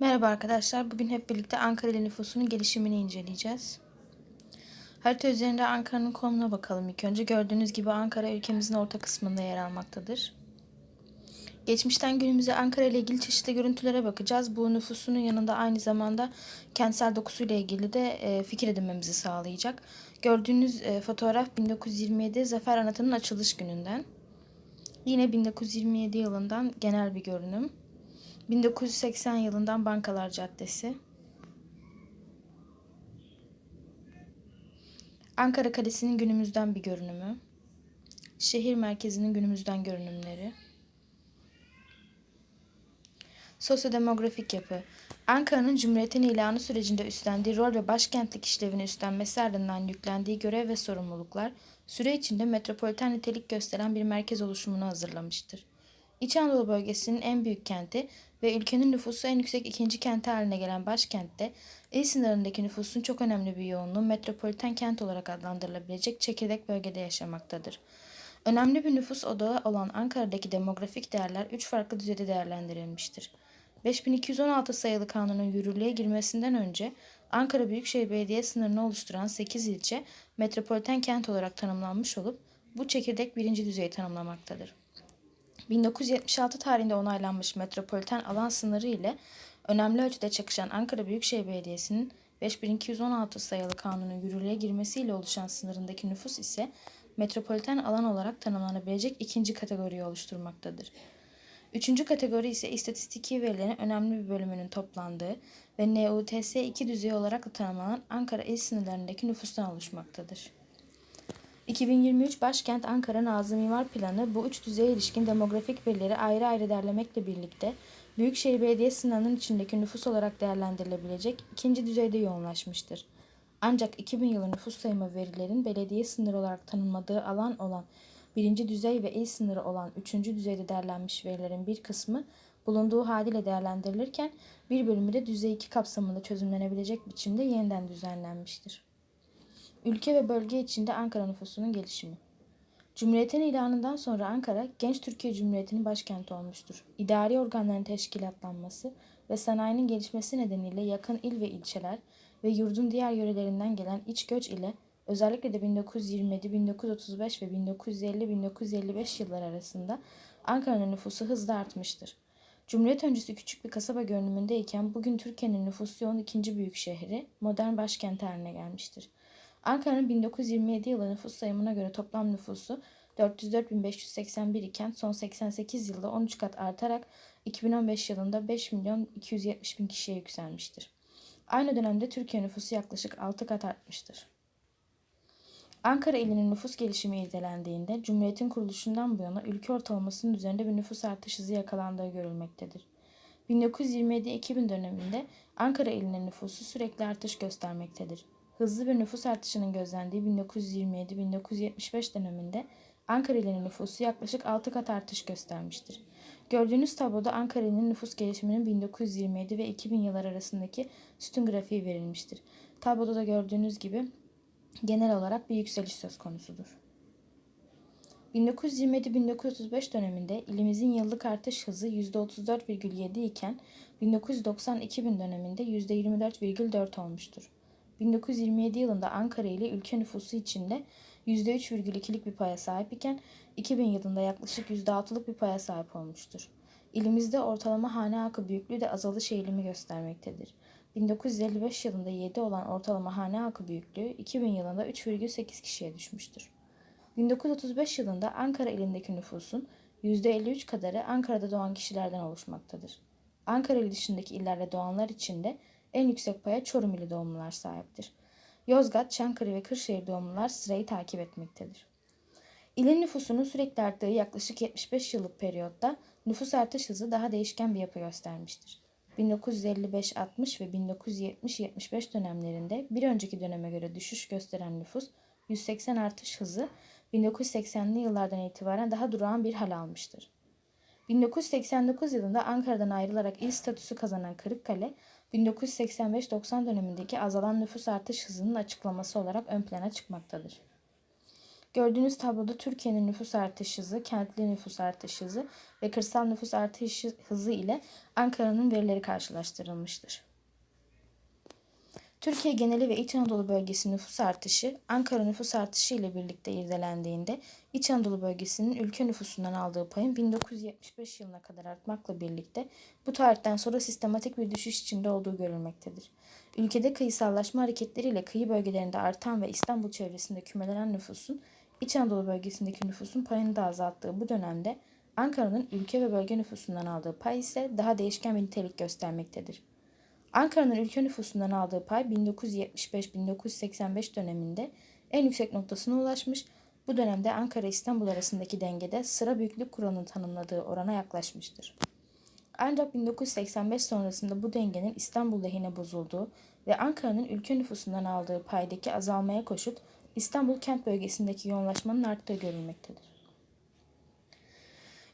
Merhaba arkadaşlar. Bugün hep birlikte Ankara ile nüfusunun gelişimini inceleyeceğiz. Harita üzerinde Ankara'nın konumuna bakalım ilk önce. Gördüğünüz gibi Ankara ülkemizin orta kısmında yer almaktadır. Geçmişten günümüze Ankara ile ilgili çeşitli görüntülere bakacağız. Bu nüfusunun yanında aynı zamanda kentsel dokusuyla ilgili de e, fikir edinmemizi sağlayacak. Gördüğünüz e, fotoğraf 1927 Zafer Anatı'nın açılış gününden. Yine 1927 yılından genel bir görünüm. 1980 yılından Bankalar Caddesi. Ankara Kalesi'nin günümüzden bir görünümü. Şehir merkezinin günümüzden görünümleri. Sosyodemografik yapı. Ankara'nın Cumhuriyet'in ilanı sürecinde üstlendiği rol ve başkentlik işlevini üstlenmesi ardından yüklendiği görev ve sorumluluklar, süre içinde metropoliten nitelik gösteren bir merkez oluşumunu hazırlamıştır. İç Anadolu bölgesinin en büyük kenti ve ülkenin nüfusu en yüksek ikinci kenti haline gelen başkentte, il sınırındaki nüfusun çok önemli bir yoğunluğu metropoliten kent olarak adlandırılabilecek çekirdek bölgede yaşamaktadır. Önemli bir nüfus odağı olan Ankara'daki demografik değerler üç farklı düzeyde değerlendirilmiştir. 5216 sayılı kanunun yürürlüğe girmesinden önce Ankara Büyükşehir Belediye sınırını oluşturan 8 ilçe metropoliten kent olarak tanımlanmış olup bu çekirdek birinci düzeyi tanımlamaktadır. 1976 tarihinde onaylanmış metropoliten alan sınırı ile önemli ölçüde çakışan Ankara Büyükşehir Belediyesi'nin 5216 sayılı kanunun yürürlüğe girmesiyle oluşan sınırındaki nüfus ise metropoliten alan olarak tanımlanabilecek ikinci kategoriyi oluşturmaktadır. Üçüncü kategori ise istatistiki verilerin önemli bir bölümünün toplandığı ve NUTS 2 düzeyi olarak da tanımlanan Ankara il sınırlarındaki nüfustan oluşmaktadır. 2023 Başkent Ankara Nazım Mimar Planı bu üç düzeye ilişkin demografik verileri ayrı ayrı derlemekle birlikte Büyükşehir Belediye sınırının içindeki nüfus olarak değerlendirilebilecek ikinci düzeyde yoğunlaşmıştır. Ancak 2000 yılı nüfus sayımı verilerin belediye sınırı olarak tanımladığı alan olan birinci düzey ve il sınırı olan üçüncü düzeyde derlenmiş verilerin bir kısmı bulunduğu haliyle değerlendirilirken bir bölümü de düzey 2 kapsamında çözümlenebilecek biçimde yeniden düzenlenmiştir. Ülke ve bölge içinde Ankara nüfusunun gelişimi. Cumhuriyetin ilanından sonra Ankara, genç Türkiye Cumhuriyeti'nin başkenti olmuştur. İdari organların teşkilatlanması ve sanayinin gelişmesi nedeniyle yakın il ve ilçeler ve yurdun diğer yörelerinden gelen iç göç ile özellikle de 1927, 1935 ve 1950-1955 yıllar arasında Ankara'nın nüfusu hızla artmıştır. Cumhuriyet öncesi küçük bir kasaba görünümündeyken bugün Türkiye'nin nüfusu yoğun ikinci büyük şehri, modern başkent haline gelmiştir. Ankara'nın 1927 yılı nüfus sayımına göre toplam nüfusu 404.581 iken son 88 yılda 13 kat artarak 2015 yılında 5 milyon 270 bin kişiye yükselmiştir. Aynı dönemde Türkiye nüfusu yaklaşık 6 kat artmıştır. Ankara ilinin nüfus gelişimi irdelendiğinde Cumhuriyet'in kuruluşundan bu yana ülke ortalamasının üzerinde bir nüfus artış hızı yakalandığı görülmektedir. 1927-2000 döneminde Ankara ilinin nüfusu sürekli artış göstermektedir. Hızlı bir nüfus artışının gözlendiği 1927-1975 döneminde Ankara ilinin nüfusu yaklaşık 6 kat artış göstermiştir. Gördüğünüz tabloda Ankara ilinin nüfus gelişiminin 1927 ve 2000 yıllar arasındaki sütun grafiği verilmiştir. Tabloda da gördüğünüz gibi genel olarak bir yükseliş söz konusudur. 1927-1935 döneminde ilimizin yıllık artış hızı %34,7 iken 1990-2000 döneminde %24,4 olmuştur. 1927 yılında Ankara ile ülke nüfusu içinde %3,2'lik bir paya sahip iken 2000 yılında yaklaşık %6'lık bir paya sahip olmuştur. İlimizde ortalama hane halkı büyüklüğü de azalış eğilimi göstermektedir. 1955 yılında 7 olan ortalama hane halkı büyüklüğü 2000 yılında 3,8 kişiye düşmüştür. 1935 yılında Ankara ilindeki nüfusun %53 kadarı Ankara'da doğan kişilerden oluşmaktadır. Ankara dışındaki illerde doğanlar içinde en yüksek paya Çorum ili doğumlular sahiptir. Yozgat, Çankırı ve Kırşehir doğumlular sırayı takip etmektedir. İlin nüfusunun sürekli arttığı yaklaşık 75 yıllık periyotta nüfus artış hızı daha değişken bir yapı göstermiştir. 1955-60 ve 1970-75 dönemlerinde bir önceki döneme göre düşüş gösteren nüfus 180 artış hızı 1980'li yıllardan itibaren daha durağan bir hal almıştır. 1989 yılında Ankara'dan ayrılarak il statüsü kazanan Kırıkkale, 1985-90 dönemindeki azalan nüfus artış hızının açıklaması olarak ön plana çıkmaktadır. Gördüğünüz tabloda Türkiye'nin nüfus artış hızı, kentli nüfus artış hızı ve kırsal nüfus artış hızı ile Ankara'nın verileri karşılaştırılmıştır. Türkiye geneli ve İç Anadolu bölgesi nüfus artışı, Ankara nüfus artışı ile birlikte irdelendiğinde İç Anadolu bölgesinin ülke nüfusundan aldığı payın 1975 yılına kadar artmakla birlikte bu tarihten sonra sistematik bir düşüş içinde olduğu görülmektedir. Ülkede kıyısallaşma hareketleriyle kıyı bölgelerinde artan ve İstanbul çevresinde kümelenen nüfusun İç Anadolu bölgesindeki nüfusun payını da azalttığı bu dönemde Ankara'nın ülke ve bölge nüfusundan aldığı pay ise daha değişken bir nitelik göstermektedir. Ankara'nın ülke nüfusundan aldığı pay 1975-1985 döneminde en yüksek noktasına ulaşmış. Bu dönemde Ankara-İstanbul arasındaki dengede sıra büyüklük kuralının tanımladığı orana yaklaşmıştır. Ancak 1985 sonrasında bu dengenin İstanbul lehine bozulduğu ve Ankara'nın ülke nüfusundan aldığı paydaki azalmaya koşut İstanbul kent bölgesindeki yoğunlaşmanın arttığı görülmektedir.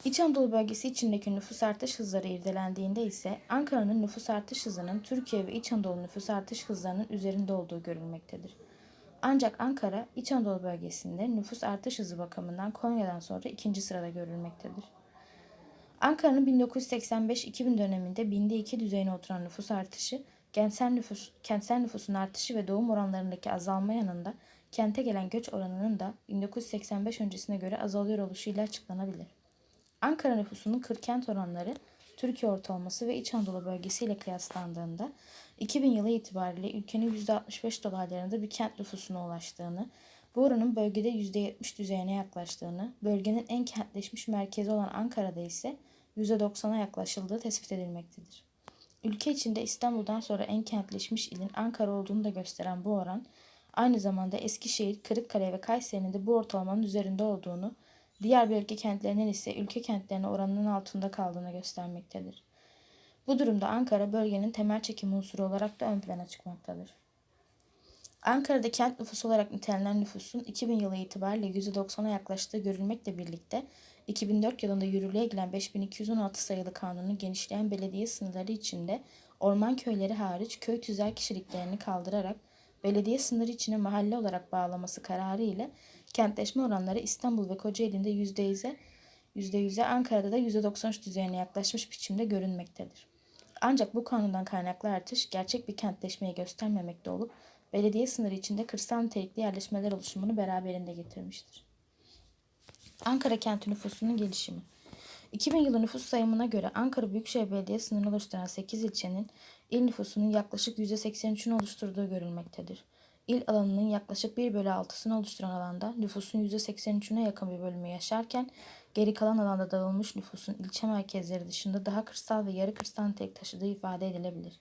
İç Anadolu bölgesi içindeki nüfus artış hızları irdelendiğinde ise Ankara'nın nüfus artış hızının Türkiye ve İç Anadolu nüfus artış hızlarının üzerinde olduğu görülmektedir. Ancak Ankara, İç Anadolu bölgesinde nüfus artış hızı bakımından Konya'dan sonra ikinci sırada görülmektedir. Ankara'nın 1985-2000 döneminde binde iki düzeyine oturan nüfus artışı, kentsel, nüfus, kentsel nüfusun artışı ve doğum oranlarındaki azalma yanında kente gelen göç oranının da 1985 öncesine göre azalıyor oluşuyla açıklanabilir. Ankara nüfusunun kırkent oranları Türkiye ortalaması ve İç Anadolu bölgesiyle kıyaslandığında 2000 yılı itibariyle ülkenin %65 dolaylarında bir kent nüfusuna ulaştığını, bu oranın bölgede %70 düzeyine yaklaştığını, bölgenin en kentleşmiş merkezi olan Ankara'da ise %90'a yaklaşıldığı tespit edilmektedir. Ülke içinde İstanbul'dan sonra en kentleşmiş ilin Ankara olduğunu da gösteren bu oran, aynı zamanda Eskişehir, Kırıkkale ve Kayseri'nin de bu ortalamanın üzerinde olduğunu diğer bölge kentlerinin ise ülke kentlerine oranının altında kaldığını göstermektedir. Bu durumda Ankara bölgenin temel çekim unsuru olarak da ön plana çıkmaktadır. Ankara'da kent nüfusu olarak nitelenen nüfusun 2000 yılı itibariyle %90'a yaklaştığı görülmekle birlikte 2004 yılında yürürlüğe giren 5216 sayılı kanunun genişleyen belediye sınırları içinde orman köyleri hariç köy tüzel kişiliklerini kaldırarak belediye sınırı içine mahalle olarak bağlaması kararı ile kentleşme oranları İstanbul ve Kocaeli'nde %100'e, %100'e Ankara'da da %93 düzeyine yaklaşmış biçimde görünmektedir. Ancak bu kanundan kaynaklı artış gerçek bir kentleşmeyi göstermemekte olup belediye sınırı içinde kırsal nitelikli yerleşmeler oluşumunu beraberinde getirmiştir. Ankara kenti nüfusunun gelişimi 2000 yılı nüfus sayımına göre Ankara Büyükşehir Belediyesi sınırını oluşturan 8 ilçenin il nüfusunun yaklaşık %83'ünü oluşturduğu görülmektedir. İl alanının yaklaşık 1 bölü 6'sını oluşturan alanda nüfusun %83'üne yakın bir bölümü yaşarken geri kalan alanda dağılmış nüfusun ilçe merkezleri dışında daha kırsal ve yarı kırsal nitelik taşıdığı ifade edilebilir.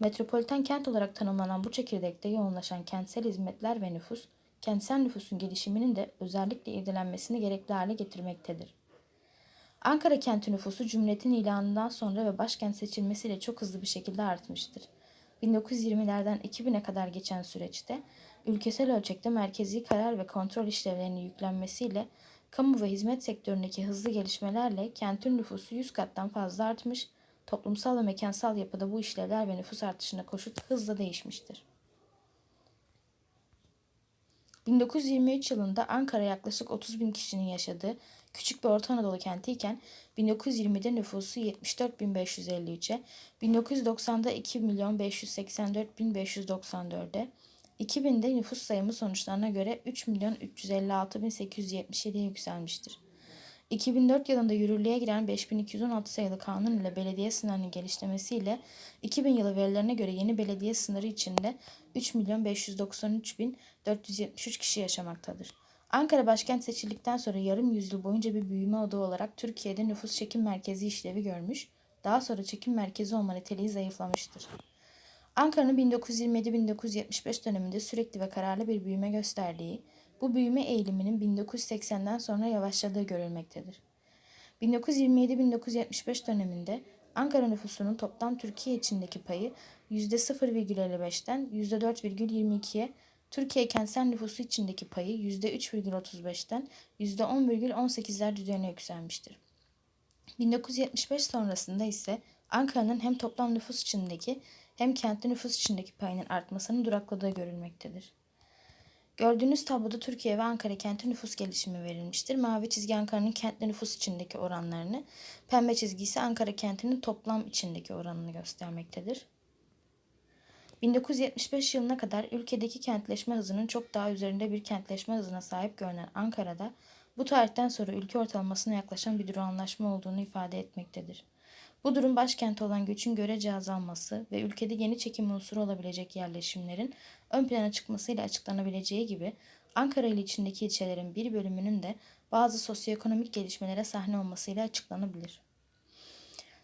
Metropoliten kent olarak tanımlanan bu çekirdekte yoğunlaşan kentsel hizmetler ve nüfus, kentsel nüfusun gelişiminin de özellikle irdelenmesini gerekli hale getirmektedir. Ankara kenti nüfusu Cumhuriyet'in ilanından sonra ve başkent seçilmesiyle çok hızlı bir şekilde artmıştır. 1920'lerden 2000'e kadar geçen süreçte ülkesel ölçekte merkezi karar ve kontrol işlevlerinin yüklenmesiyle kamu ve hizmet sektöründeki hızlı gelişmelerle kentin nüfusu 100 kattan fazla artmış, toplumsal ve mekansal yapıda bu işlevler ve nüfus artışına koşut hızla değişmiştir. 1923 yılında Ankara yaklaşık 30 bin kişinin yaşadığı küçük bir Orta Anadolu kentiyken 1920'de nüfusu 74.553'e, 1990'da 2.584.594'e, 2000'de nüfus sayımı sonuçlarına göre 3.356.877'ye yükselmiştir. 2004 yılında yürürlüğe giren 5216 sayılı kanun ile belediye sınırının genişlemesiyle 2000 yılı verilerine göre yeni belediye sınırı içinde 3.593.473 kişi yaşamaktadır. Ankara başkent seçildikten sonra yarım yüzyıl boyunca bir büyüme odağı olarak Türkiye'de nüfus çekim merkezi işlevi görmüş, daha sonra çekim merkezi olma niteliği zayıflamıştır. Ankara'nın 1927-1975 döneminde sürekli ve kararlı bir büyüme gösterdiği, bu büyüme eğiliminin 1980'den sonra yavaşladığı görülmektedir. 1927-1975 döneminde Ankara nüfusunun toplam Türkiye içindeki payı %0,55'ten %4,22'ye Türkiye kentsel nüfusu içindeki payı %3,35'ten %10,18'ler düzeyine yükselmiştir. 1975 sonrasında ise Ankara'nın hem toplam nüfus içindeki hem kentli nüfus içindeki payının artmasının durakladığı görülmektedir. Gördüğünüz tabloda Türkiye ve Ankara kenti nüfus gelişimi verilmiştir. Mavi çizgi Ankara'nın kentli nüfus içindeki oranlarını, pembe çizgi ise Ankara kentinin toplam içindeki oranını göstermektedir. 1975 yılına kadar ülkedeki kentleşme hızının çok daha üzerinde bir kentleşme hızına sahip görünen Ankara'da bu tarihten sonra ülke ortalamasına yaklaşan bir durağanlaşma olduğunu ifade etmektedir. Bu durum başkente olan göçün görece azalması ve ülkede yeni çekim unsuru olabilecek yerleşimlerin ön plana çıkmasıyla açıklanabileceği gibi Ankara ili içindeki ilçelerin bir bölümünün de bazı sosyoekonomik gelişmelere sahne olmasıyla açıklanabilir.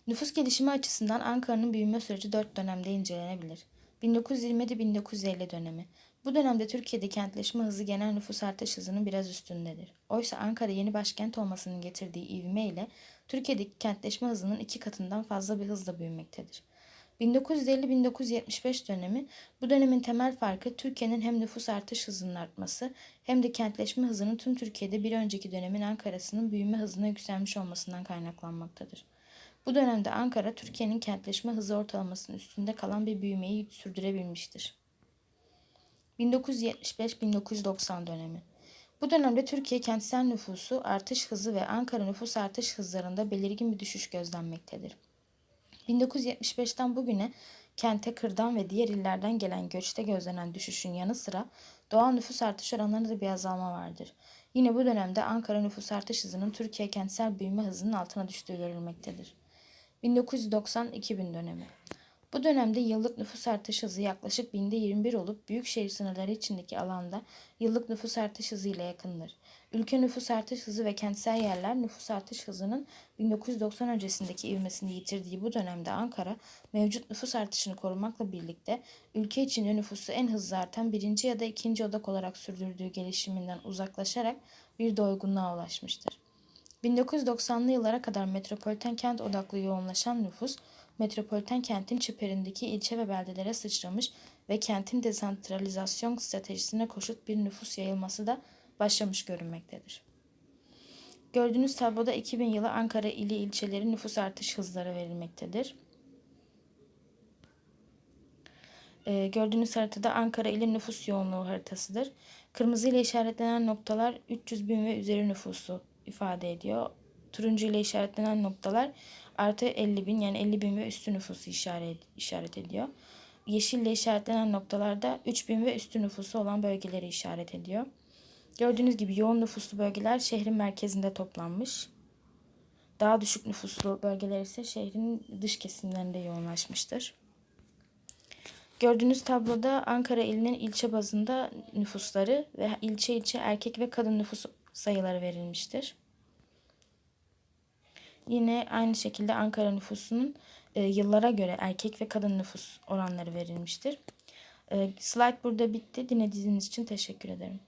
Nüfus gelişimi açısından Ankara'nın büyüme süreci dört dönemde incelenebilir. 1920-1950 dönemi. Bu dönemde Türkiye'de kentleşme hızı genel nüfus artış hızının biraz üstündedir. Oysa Ankara yeni başkent olmasının getirdiği ivme ile Türkiye'deki kentleşme hızının iki katından fazla bir hızla büyümektedir. 1950-1975 dönemi bu dönemin temel farkı Türkiye'nin hem nüfus artış hızının artması hem de kentleşme hızının tüm Türkiye'de bir önceki dönemin Ankara'sının büyüme hızına yükselmiş olmasından kaynaklanmaktadır. Bu dönemde Ankara, Türkiye'nin kentleşme hızı ortalamasının üstünde kalan bir büyümeyi sürdürebilmiştir. 1975-1990 dönemi. Bu dönemde Türkiye kentsel nüfusu artış hızı ve Ankara nüfus artış hızlarında belirgin bir düşüş gözlenmektedir. 1975'ten bugüne kente kırdan ve diğer illerden gelen göçte gözlenen düşüşün yanı sıra doğal nüfus artış oranlarında da bir azalma vardır. Yine bu dönemde Ankara nüfus artış hızının Türkiye kentsel büyüme hızının altına düştüğü görülmektedir. 1990-2000 dönemi. Bu dönemde yıllık nüfus artış hızı yaklaşık binde 21 olup büyük şehir sınırları içindeki alanda yıllık nüfus artış hızı ile yakındır. Ülke nüfus artış hızı ve kentsel yerler nüfus artış hızının 1990 öncesindeki ivmesini yitirdiği bu dönemde Ankara mevcut nüfus artışını korumakla birlikte ülke içinde nüfusu en hızlı artan birinci ya da ikinci odak olarak sürdürdüğü gelişiminden uzaklaşarak bir doygunluğa ulaşmıştır. 1990'lı yıllara kadar metropoliten kent odaklı yoğunlaşan nüfus, metropoliten kentin çeperindeki ilçe ve beldelere sıçramış ve kentin desentralizasyon stratejisine koşut bir nüfus yayılması da başlamış görünmektedir. Gördüğünüz tabloda 2000 yılı Ankara ili ilçeleri nüfus artış hızları verilmektedir. Ee, gördüğünüz haritada Ankara ili nüfus yoğunluğu haritasıdır. Kırmızı ile işaretlenen noktalar 300 bin ve üzeri nüfusu ifade ediyor. Turuncu ile işaretlenen noktalar artı 50 bin yani 50 bin ve üstü nüfusu işaret, işaret ediyor. Yeşil ile işaretlenen noktalarda 3 bin ve üstü nüfusu olan bölgeleri işaret ediyor. Gördüğünüz gibi yoğun nüfuslu bölgeler şehrin merkezinde toplanmış. Daha düşük nüfuslu bölgeler ise şehrin dış kesimlerinde yoğunlaşmıştır. Gördüğünüz tabloda Ankara ilinin ilçe bazında nüfusları ve ilçe ilçe erkek ve kadın nüfus sayıları verilmiştir. Yine aynı şekilde Ankara nüfusunun e, yıllara göre erkek ve kadın nüfus oranları verilmiştir. E, slide burada bitti. Dinlediğiniz için teşekkür ederim.